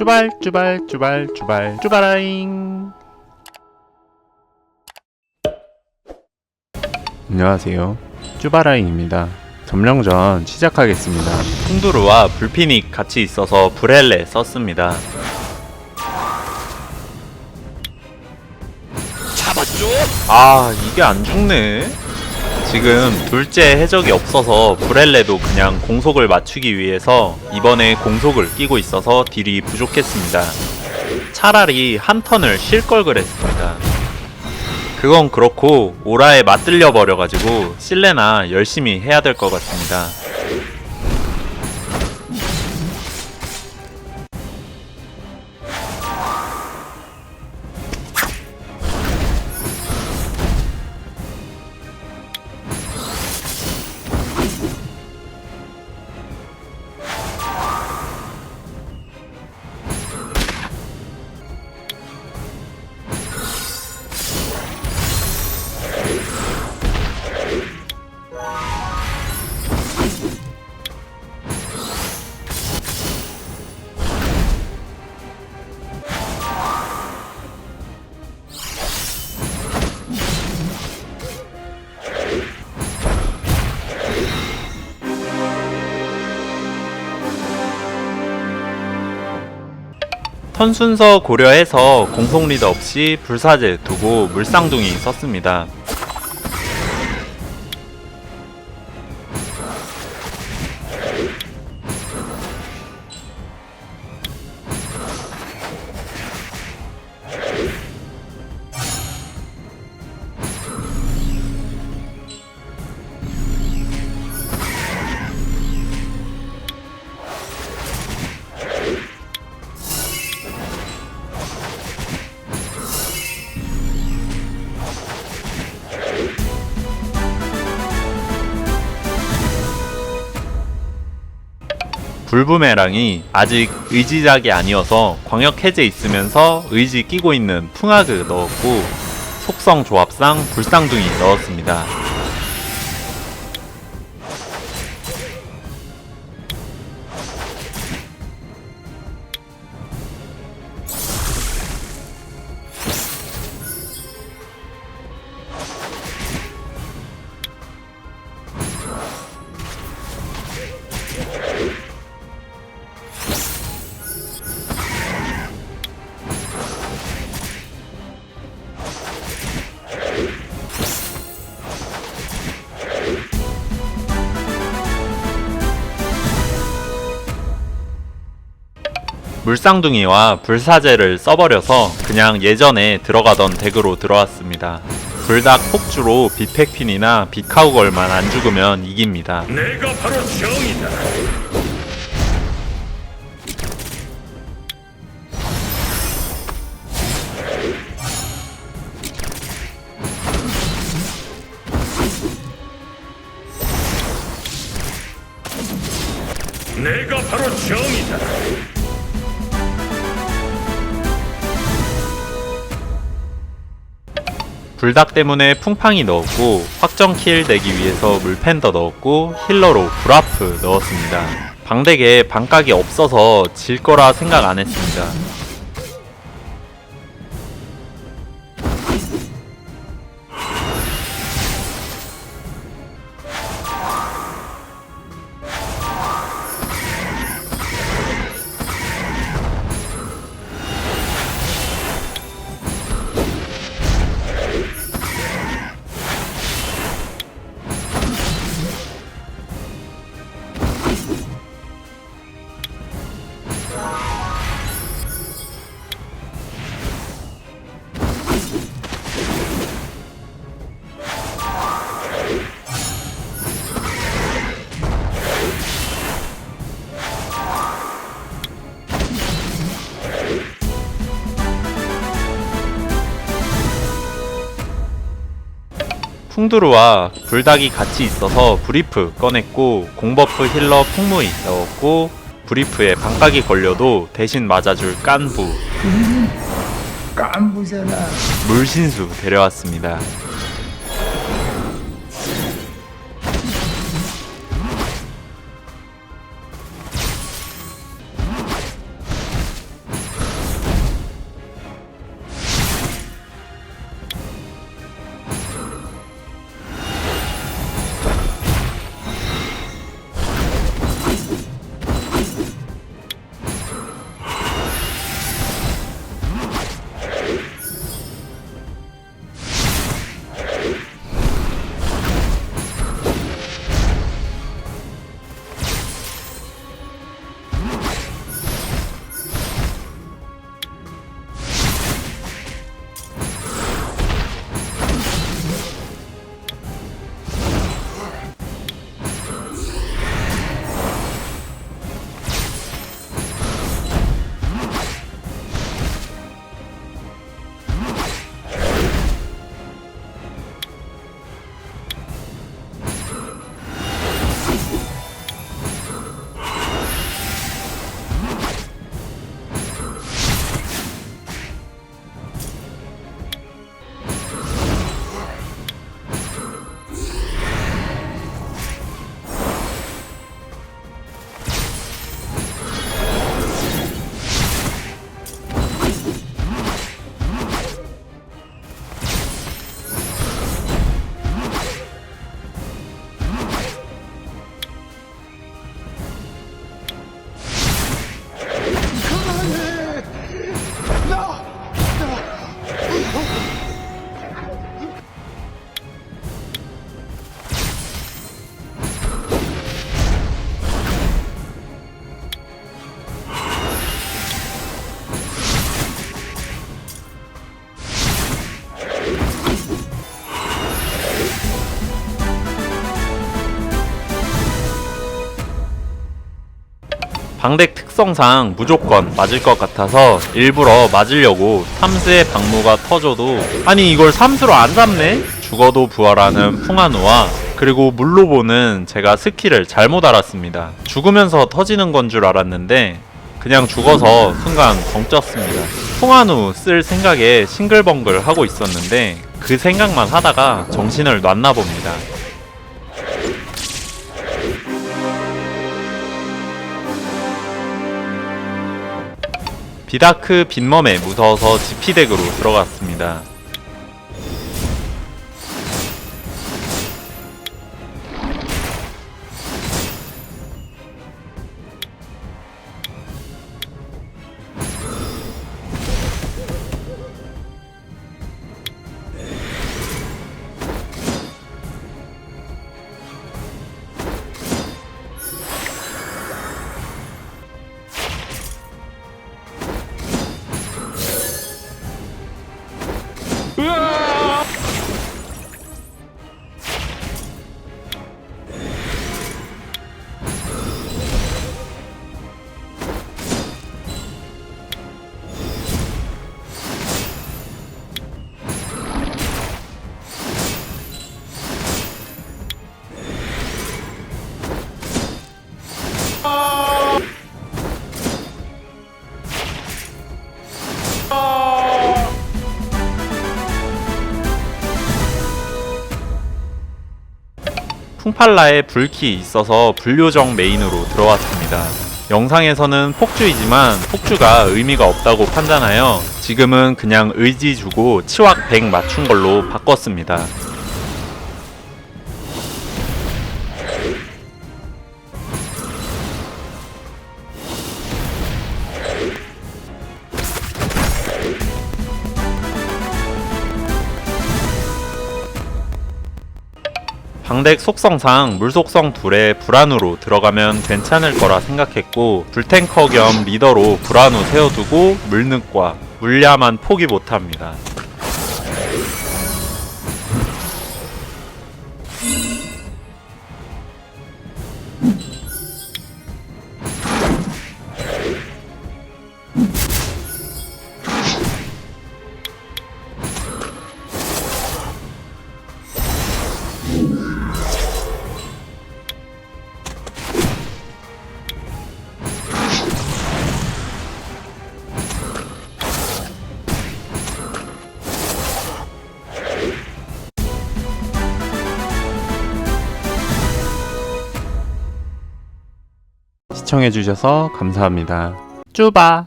쭈발 쭈발 쭈발 쭈발 쭈바라잉 안녕하세요 쭈바라잉입니다 점령전 시작하겠습니다 풍두루와 불피닉 같이 있어서 브렐레 썼습니다. 잡았죠? 아 이게 안 죽네. 지금 둘째 해적이 없어서 브렐레도 그냥 공속을 맞추기 위해서 이번에 공속을 끼고 있어서 딜이 부족했습니다. 차라리 한 턴을 쉴 걸 그랬습니다. 그건 그렇고 오라에 맞들려 버려가지고 실레나 열심히 해야 될 것 같습니다. 턴 순서 고려해서 공속 리더 없이 불사제 두고 물쌍둥이 썼습니다. 불부메랑이 아직 의지작이 아니어서 광역 해제 있으면서 의지 끼고 있는 풍하그 넣었고 속성 조합상 불쌍둥이 넣었습니다. 물쌍둥이와 불사제를 써버려서 그냥 예전에 들어가던 덱으로 들어왔습니다. 불닭 폭주로 비팩핀이나 비카우걸만 안 죽으면 이깁니다. 내가 바로 정이다. 내가 바로 정이다. 불닭 때문에 풍팡이 넣었고 확정 킬 내기 위해서 물팬더 넣었고 힐러로 브라프 넣었습니다. 방덱에 반각이 없어서 질 거라 생각 안 했습니다. 풍두루와 불닭이 같이 있어서 브리프 꺼냈고 공버프 힐러 풍무이 넣었고 브리프에 반각이 걸려도 대신 맞아줄 깐부 깐부잖아. 물신수 데려왔습니다. 방덱 특성상 무조건 맞을 것 같아서 일부러 맞으려고 삼스의 방무가 터져도 아니 이걸 삼스로 안 잡네? 죽어도 부활하는 풍한우와 그리고 물로 보는 제가 스킬을 잘못 알았습니다. 죽으면서 터지는 건 줄 알았는데 그냥 죽어서 순간 벙쪘습니다. 풍한우 쓸 생각에 싱글벙글 하고 있었는데 그 생각만 하다가 정신을 놨나 봅니다. 비다크 빈멈에 무서워서 지피덱으로 들어갔습니다. 풍팔라에 불키 있어서 불료정 메인으로 들어왔습니다. 영상에서는 폭주이지만 폭주가 의미가 없다고 판단하여 지금은 그냥 의지 주고 치확 100 맞춘 걸로 바꿨습니다. 방덱 속성상 물 속성 둘에 불안우로 들어가면 괜찮을 거라 생각했고 불탱커 겸 리더로 불안우 세워두고 물늑과 물야만 포기 못합니다. 시청해주셔서 감사합니다. 쭈바.